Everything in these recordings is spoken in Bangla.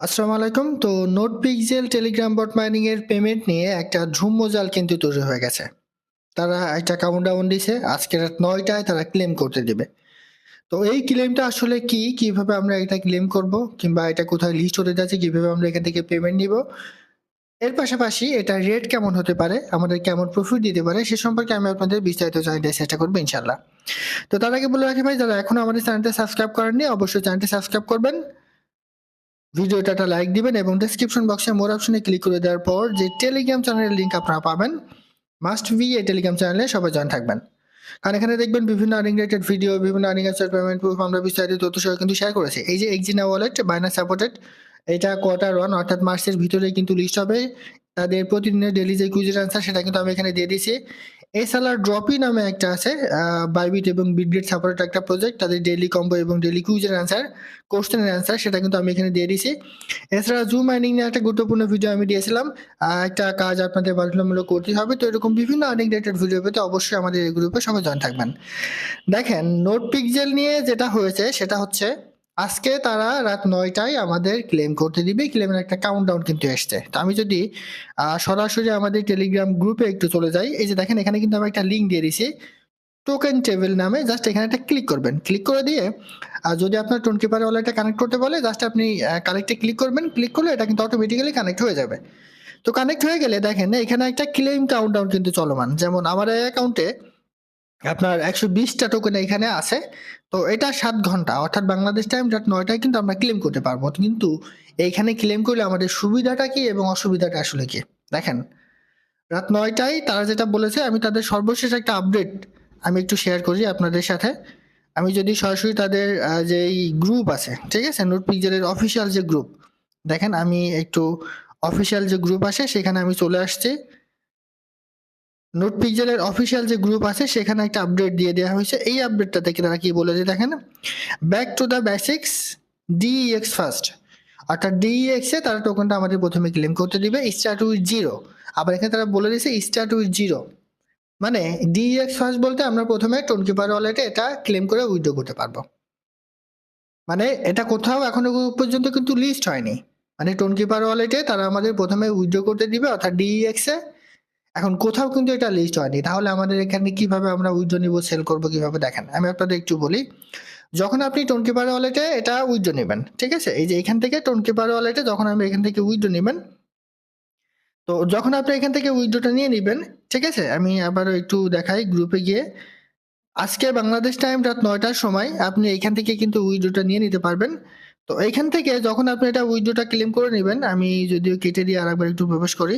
আসসালামু আলাইকুম। তো Not Pixel Telegram bot mining এর পেমেন্ট নিয়ে একটা ধূম্রজাল কিন্তু তৈরি হয়ে গেছে। তারা একটা কাউন্টডাউন দিছে। আজকে রাত নয়টায় তারা ক্লেম করতে দেবে তো এই ক্লেমটা আসলে কি? কীভাবে আমরা এটা ক্লেম করব? কিংবা এটা কোথায় লিস্ট হতে যাচ্ছে? কীভাবে আমরা এখান থেকে পেমেন্ট নিব? এর পাশাপাশি এটার রেট কেমন হতে পারে? আমাদের কেমন প্রফিট দিতে পারে? সে সম্পর্কে আমি আপনাদের বিস্তারিত জানাতে চেষ্টা করব ইনশাআল্লাহ। তো তার আগে বলে রাখি ভাই, যারা এখনও আমাদের চ্যানেলটা সাবস্ক্রাইব করেননি, অবশ্যই চ্যানেলটি সাবস্ক্রাইব করবেন। ভিডিওটা একটা লাইক দিবেন এবং ডেসক্রিপশন বক্সে মোর অপশনে ক্লিক করে দেওয়ার পর যে টেলিগ্রাম চ্যানেলের লিঙ্ক আপনারা পাবেন মাস্ট বি এই টেলিগ্রাম চ্যানেলে সবাই জয়েন থাকবেন। কারণ এখানে দেখবেন বিভিন্ন আর্নিং রিলেটেড ভিডিও বিভিন্ন আর্নিং অ্যাপসের পেমেন্ট প্রুফ আমরা বিস্তারিত তথ্য সহ কিন্তু শেয়ার করেছি। এই যে এক্সিনা ওয়ালেট বাইনাস সাপোর্টেড এটা কোয়ার্টার ওয়ান অর্থাৎ মার্চের ভিতরে কিন্তু লিস্ট হবে। তাদের প্রতিদিনের ডেলি যে কুইজের অ্যান্সার সেটা কিন্তু আমি এখানে দিয়ে দিয়েছি। এসএলআর ড্রপি নামে একটা আছে বাইবিট এবং বিটগেট সাপোর্টেড একটা প্রজেক্ট তাদের ডেলি কম্বো এবং ডেলি কুইজের অ্যান্সার কোশ্চেনের অ্যান্সার সেটা কিন্তু আমি এখানে দিয়ে দিয়েছি। এছাড়া জুম মাইনিং নিয়ে একটা গুরুত্বপূর্ণ ভিডিও আমি দিয়েছিলাম একটা কাজ আপনাদের বাধ্যতামূলক করতে হবে, তো এরকম বিভিন্ন আর্নিং রিলেটেড ভিডিও পেতে অবশ্যই আমাদের এই গ্রুপে সবাই জয়েন থাকবেন। দেখেন নোট পিক্সেল নিয়ে যেটা হয়েছে, সেটা হচ্ছে আজকে তারা রাত নয়টায় আমাদের ক্লেম করতে দিবে। ক্লেমের একটা কাউন্টডাউন কিন্তু এসছে। তো আমি যদি সরাসরি আমাদের টেলিগ্রাম গ্রুপে একটু চলে যাই, এই যে দেখেন এখানে কিন্তু আমি একটা লিঙ্ক দিয়ে দিয়েছি। টোকেন টেবিল নামে জাস্ট এখানে একটা ক্লিক করবেন। ক্লিক করে দিয়ে আর যদি আপনার টোন কিপার ওয়ালেটে কানেক্ট করতে বলে জাস্ট আপনি কানেক্টে ক্লিক করবেন। ক্লিক করলে এটা কিন্তু অটোমেটিক্যালি কানেক্ট হয়ে যাবে। তো কানেক্ট হয়ে গেলে দেখেন এখানে একটা ক্লেম কাউন্টডাউন কিন্তু চলমান। যেমন আমার অ্যাকাউন্টে আপনার একশো বিশটা টোকেন এখানে আছে। তো এটা সাত ঘণ্টা অর্থাৎ বাংলাদেশ টাইম রাত নয়টায় কিন্তু আমরা ক্লেম করতে পারব। কিন্তু এইখানে ক্লেম করলে আমাদের সুবিধাটা কি এবং অসুবিধাটা আসলে কি? দেখেন রাত নয়টায় তারা যেটা বলেছে আমি তাদের সর্বশেষ একটা আপডেট আমি একটু শেয়ার করি আপনাদের সাথে। আমি যদি সরাসরি তাদের আহ, যে গ্রুপ আছে ঠিক আছে? নোট পিকচারের অফিসিয়াল যে গ্রুপ দেখেন আমি একটু অফিসিয়াল যে গ্রুপ আছে সেখানে আমি চলে আসছি। নোট পিকচারের অফিসিয়াল যে গ্রুপ আছে, সেখানে একটা আপডেট দিয়ে দেওয়া হয়েছে। এই আপডেটটা থেকে তারা কি বলেছে দেখেন? Back to the basics DEX first অর্থাৎ ডিএক্স এ তারা টোকেনটা আমাদের প্রথমে ক্লেম করতে দিবে উইথ জিরো আবার এখানে তারা বলে দিয়েছে উইথ জিরো মানে ডিএক্স ফার্স্ট বলতে আমরা প্রথমে টোনকিপার ওয়ালেটে এটা ক্লেম করে উইথড্র করতে পারব। মানে এটা কোথাও এখনও পর্যন্ত কিন্তু লিস্ট হয়নি। মানে টোনকিপার ওয়ালেটে তারা আমাদের প্রথমে উইথড্র করতে দিবে, অর্থাৎ ডিএক্স এ এখন কোথাও কিন্তু এটা লিস্ট হয়নি। তাহলে আমাদের এখানে কীভাবে আমরা উইথড্র নিব সেল করব কীভাবে দেখেন। আমি আপনাদের একটু বলি, যখন আপনি টোনকিপার ওয়ালেটে এটা উইথড্র নেবেন, ঠিক আছে? এই যে এখান থেকে টোনকিপার ওয়ালেটে যখন আপনি এখান থেকে উইথড্র নেবেন, তো যখন আপনি এখান থেকে উইথড্রটা নিয়ে নেবেন, ঠিক আছে? আমি আবারও একটু দেখাই গ্রুপে গিয়ে। আজকে বাংলাদেশ টাইম রাত নয়টার সময় আপনি এখান থেকে কিন্তু উইথড্রটা নিয়ে নিতে পারবেন। তো এইখান থেকে যখন আপনি এটা উইথড্রটা ক্লেম করে নেবেন, আমি যদিও কেটে দিয়ে আরেকবার একটু প্রবেশ করি,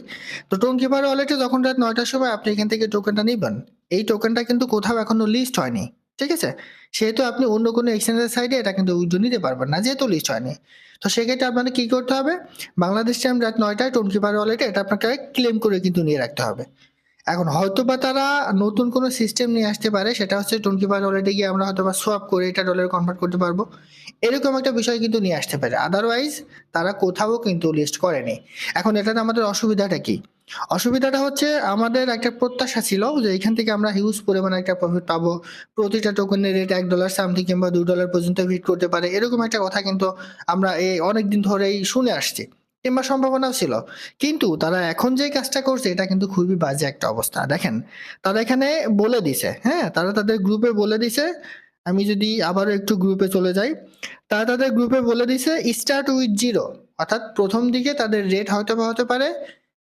তো টোন কিপার ওয়ালেটে যখন রাত নয়টার সময় আপনি এখান থেকে টোকেনটা নেবেন, এই টোকেনটা কিন্তু কোথাও এখনও লিস্ট হয়নি, ঠিক আছে? সেহেতু আপনি অন্য কোনো এক্সচেঞ্জের সাইডে এটা কিন্তু উইথড্র নিতে পারবেন না, যেহেতু লিস্ট হয়নি। তো সেক্ষেত্রে আপনাকে কী করতে হবে? বাংলাদেশ টাইম রাত নয়টায় টোন কিপার ওয়ালেটে এটা আপনাকে ক্লেম করে কিন্তু নিয়ে রাখতে হবে। এখন হয়তো বা তারা নতুন কোনো সিস্টেম নিয়ে আসতে পারে, সেটা হচ্ছে টোনকিপার ওয়ালেটে গিয়ে আমরা হয়তো বা সোয়াপ করে এটা ডলারে কনভার্ট করতে পারব। এরকম একটা বিষয় কিন্তু নিয়ে আসতে পারে। আদারওয়াইজ তারা কোথাও কিন্তু লিস্ট করেনি। এখন এটাতে আমাদের অসুবিধাটা কি? অসুবিধাটা হচ্ছে আমাদের একটা প্রত্যাশা ছিল যে এখান থেকে আমরা হিউজ পরিমাণে একটা প্রফিট পাবো। প্রতিটা টোকেনের রেট এক ডলার সামথিং কিংবা দুই ডলার পর্যন্ত হিট করতে পারে। এরকম একটা কথা কিন্তু আমরা এই অনেকদিন ধরেই শুনে আসছি। কিংবা সম্ভাবনাও ছিল। কিন্তু তারা এখন যে কাজটা করছে, এটা কিন্তু খুবই বাজে একটা অবস্থা। দেখেন, তারা এখানে বলে দিছে হ্যাঁ? তারা তাদের গ্রুপে বলে দিছে, আমি যদি আবারও একটু গ্রুপে চলে যাই, তারা তাদের গ্রুপে বলে দিছে স্টার্ট উইথ জিরো অর্থাৎ প্রথম দিকে তাদের রেট হয়তো বা হতে পারে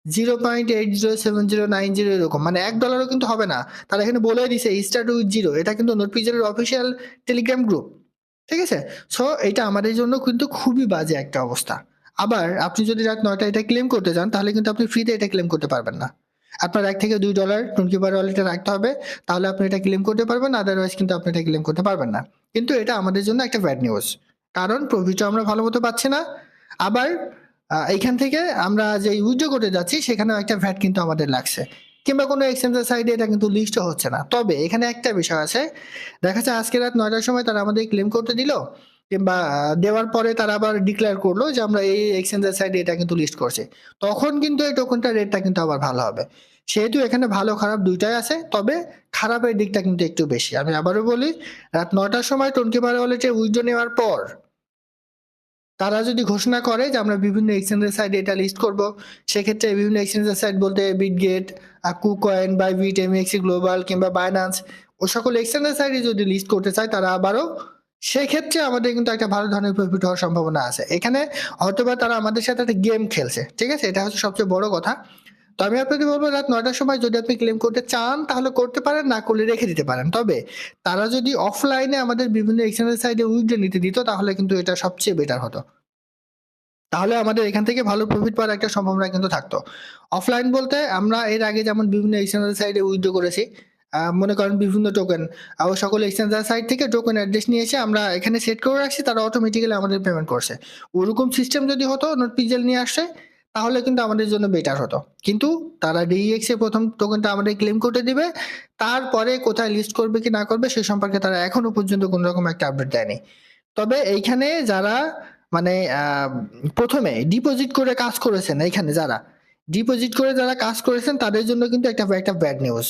zero point eight zero seven zero nine zero এরকম। মানে এক ডলারও কিন্তু হবে না। তারা এখানে বলে দিছে স্টার্ট উইথ জিরো এটা কিন্তু নোটপিজারের অফিসিয়াল টেলিগ্রাম গ্রুপ ঠিক আছে? সো এটা আমাদের জন্য কিন্তু খুবই বাজে একটা অবস্থা। আবার আপনি যদি রাত নয়টা এটা ক্লেম করতে চান, তাহলে কিন্তু আপনি ফ্রিতে এটা ক্লেম করতে পারবেন না। আপনার এক থেকে দুই ডলার টোনকিপার ওয়ালেটে রাখতে হবে, তাহলে আপনি এটা ক্লেম করতে পারবেন আদারওয়াইজ কিন্তু আপনি এটা ক্লেম করতে পারবেন না। কিন্তু এটা আমাদের জন্য একটা ব্যাড নিউজ কারণ প্রফিটও আমরা ভালো মতো পাচ্ছি না। আবার এইখান থেকে আমরা যে উইথড্র করতে যাচ্ছি, সেখানেও একটা ভ্যাট কিন্তু আমাদের লাগছে। কিংবা কোনো এক্সচেঞ্জের সাইডে এটা কিন্তু লিস্টও হচ্ছে না। তবে এখানে একটা বিষয় আছে। দেখা যাচ্ছে আজকে রাত নয়টার সময় তারা আমাদের ক্লেম করতে দিল। কিংবা দেওয়ার পরে তারা আবার ডিক্লেয়ার করল যে আমরা এই এক্সচেঞ্জের সাইডে এটা কিন্তু লিস্ট করছে। তখন কিন্তু এই টোকেনটার রেটটা কিন্তু আবার ভালো হবে। সেহেতু এখানে ভালো খারাপ দুইটাই আছে, তবে খারাপের দিকটা কিন্তু একটু বেশি। আমি আবারও বলি, রাত নটার সময় টোনকিপার ওয়ালেটে উইথড্র নেওয়ার পর তারা যদি ঘোষণা করে যে আমরা বিভিন্ন এক্সচেঞ্জের সাইডে এটা লিস্ট করব, সেক্ষেত্রে বিভিন্ন এক্সচেঞ্জের সাইড বলতে Bitget KuCoin Bybit MEXC global কিংবা বাইন্যান্স ও সকল এক্সচেঞ্জের সাইডে যদি লিস্ট করতে চায়, তারা আবারও সেক্ষেত্রে আমাদের কিন্তু একটা ভালো ধরনের প্রফিট হওয়ার সম্ভাবনা আছে। এখানে হয়তোবা তারা আমাদের সাথে একটা গেম খেলছে, ঠিক আছে? এটা হচ্ছে সবচেয়ে বড় কথা। তো আমি আপনাকে বলব, রাত নয়টার সময় যদি আপনি ক্লেম করতে চান, তাহলে করতে পারেন, না করলে রেখে দিতে পারেন। তবে তারা যদি অফলাইনে আমাদের বিভিন্ন এক্সচেঞ্জের সাইডে উইথড্র নিতে দিত, তাহলে কিন্তু এটা সবচেয়ে বেটার হতো। তাহলে আমাদের এখান থেকে ভালো প্রফিট পাওয়ার একটা সম্ভাবনা কিন্তু থাকতো। অফলাইন বলতে আমরা এর আগে যেমন বিভিন্ন এক্সচেঞ্জের সাইডে উইথড্র করেছি মনে করেন বিভিন্ন টোকেন আর সকল এক্সচেঞ্জার সাইট থেকে টোকেন অ্যাড্রেস নিয়ে এসে আমরা এখানে সেট করে রাখছি, তারা অটোমেটিক্যালি আমাদের পেমেন্ট করছে। ওরকম সিস্টেম যদি হতো নোট পিজেল নিয়ে আসে তাহলে কিন্তু আমাদের জন্য বেটার হতো। কিন্তু তারা ডিএক্স প্রথম টোকেনটা আমাদের ক্লেম করতে দিবে, তারপরে কোথায় লিস্ট করবে কি না করবে, সে সম্পর্কে তারা এখনও পর্যন্ত কোনো রকম একটা আপডেট দেয়নি। তবে এইখানে যারা মানে প্রথমে ডিপোজিট করে কাজ করেছেন, এইখানে যারা। ডিপোজিট করে যারা কাজ করেছেন, তাদের জন্য কিন্তু একটা একটা ব্যাড নিউজ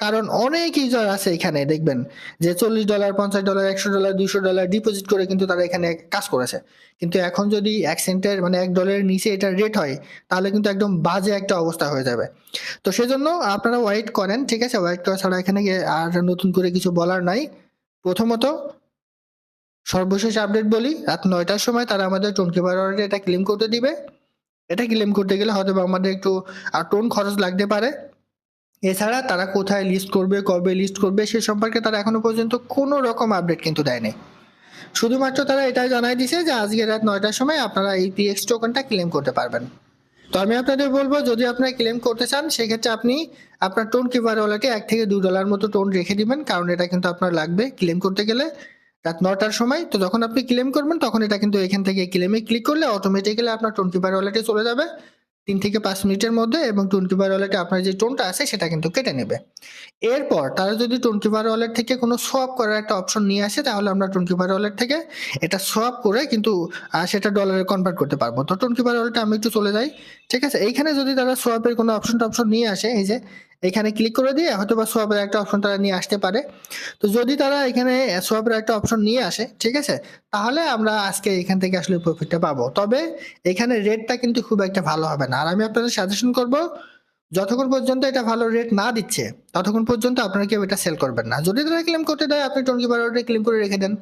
কারণ অনেক ইউজার আছে এখানে, দেখবেন, যে চল্লিশ ডলার পঞ্চাশ ডলার একশো ডলার দুইশো ডলার ডিপোজিট করে কিন্তু তারা এখানে কাজ করেছে। কিন্তু এখন যদি এক সেন্টের মানে এক ডলারের নিচে এটার রেট হয়, তাহলে কিন্তু একদম বাজে একটা অবস্থা হয়ে যাবে। তো সেজন্য আপনারা ওয়েট করেন, ঠিক আছে? ওয়েট করা ছাড়া এখানে আর নতুন করে কিছু বলার নাই। প্রথমত, সর্বশেষ আপডেট বলি, রাত নয়টার সময় তারা আমাদের টোনকি বারোয়ারে এটা ক্লেম করতে দিবে। এটা ক্লেম করতে গেলে হয়তো আমাদের একটু, আর টোন খরচ লাগতে পারে। এছাড়া তারা কোথায় লিস্ট করবে, কবে লিস্ট করবে, সে সম্পর্কে তারা এখনও পর্যন্ত কোনো রকম আপডেট কিন্তু দেয়নি। শুধুমাত্র তারা এটাই জানাই দিছে যে আজকে রাত নয়টার সময় আপনারা এই পিএক্স টোকেনটা ক্লেম করতে পারবেন। তো আমি আপনাদের বলব, যদি আপনারা ক্লেম করতে চান, সেক্ষেত্রে আপনি আপনার টোন কিপার ওয়ালেটে এক থেকে দুই ডলার মতো টোন রেখে দিবেন, কারণ এটা কিন্তু আপনার লাগবে ক্লেম করতে গেলে রাত নটার সময়। তো যখন আপনি ক্লেম করবেন, তখন এটা কিন্তু এখান থেকে ক্লেমে ক্লিক করলে অটোমেটিক্যালি আপনার টোন কিপার ওয়ালেটে চলে যাবে। তিন থেকে পাঁচ মিনিটের মধ্যে এবং টোয়েন্টি ফোর ওয়ালেটে আপনার যে টোনটা আছে সেটা কিন্তু কেটে নেবে। এরপর তারা যদি টোয়েন্টি ফোর ওয়ালেট থেকে কোনো সোয়াপ করার একটা অপশন নিয়ে আসে, তাহলে আমরা টোয়েন্টি ফোর ওয়ালেট থেকে এটা সোয়াপ করে কিন্তু সেটা ডলারে কনভার্ট করতে পারব। তো টোয়েন্টি ফোর ওয়ালেটে আমি একটু চলে যাই, ঠিক আছে? এইখানে যদি তারা সোয়াপের কোনো অপশন টপশন নিয়ে আসে, এই যে এখানে ক্লিক করে দিয়ে হয়তো বা সোয়াপের একটা অপশন তারা নিয়ে আসতে পারে। তো যদি তারা এখানে সোয়াপের একটা অপশন নিয়ে আসে, ঠিক আছে? তাহলে আমরা আজকে এখান থেকে আসলে প্রফিটটা পাবো। তবে এখানে রেটটা কিন্তু খুব একটা ভালো হবে না। আর আমি আপনাদের সাজেশন করব, যতক্ষণ পর্যন্ত এটা ভালো রেট না দিচ্ছে, ততক্ষণ পর্যন্ত আপনারা কেউ এটা সেল করবেন না। যদি তারা ক্লেম করতে দেয়, আপনি টোয়েন্টি বারোটা ক্লেম করে রেখে দেন।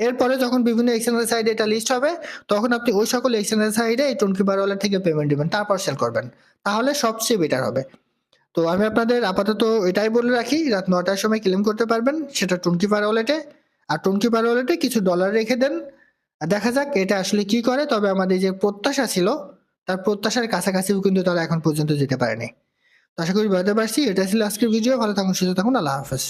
এরপরে যখন বিভিন্ন এক্সচেঞ্জের সাইডে এটা লিস্ট হবে, তখন আপনি ওই সকল এক্সচেঞ্জের সাইডে এই টোয়েন্টি বারোয়ালার থেকে পেমেন্ট দিবেন, তারপর সেল করবেন। তাহলে সবচেয়ে বেটার হবে। তো আমি আপনাদের আপাতত এটাই বলে রাখি, রাত নটার সময় ক্লেম করতে পারবেন, সেটা টোয়েন্টি পার ওয়ালেটে আর টোয়েন্টি পার ওয়ালেটে কিছু ডলার রেখে দেন। দেখা যাক এটা আসলে কি করে, তবে আমাদের যে প্রত্যাশা ছিল, তার প্রত্যাশার কাছাকাছিও কিন্তু তারা এখন পর্যন্ত যেতে পারেনি। তো আশা করি বুঝতে পারছি, এটা ছিল আজকের ভিডিও ভালো থাকুন, সুস্থ থাকুন, আল্লাহ হাফেজ।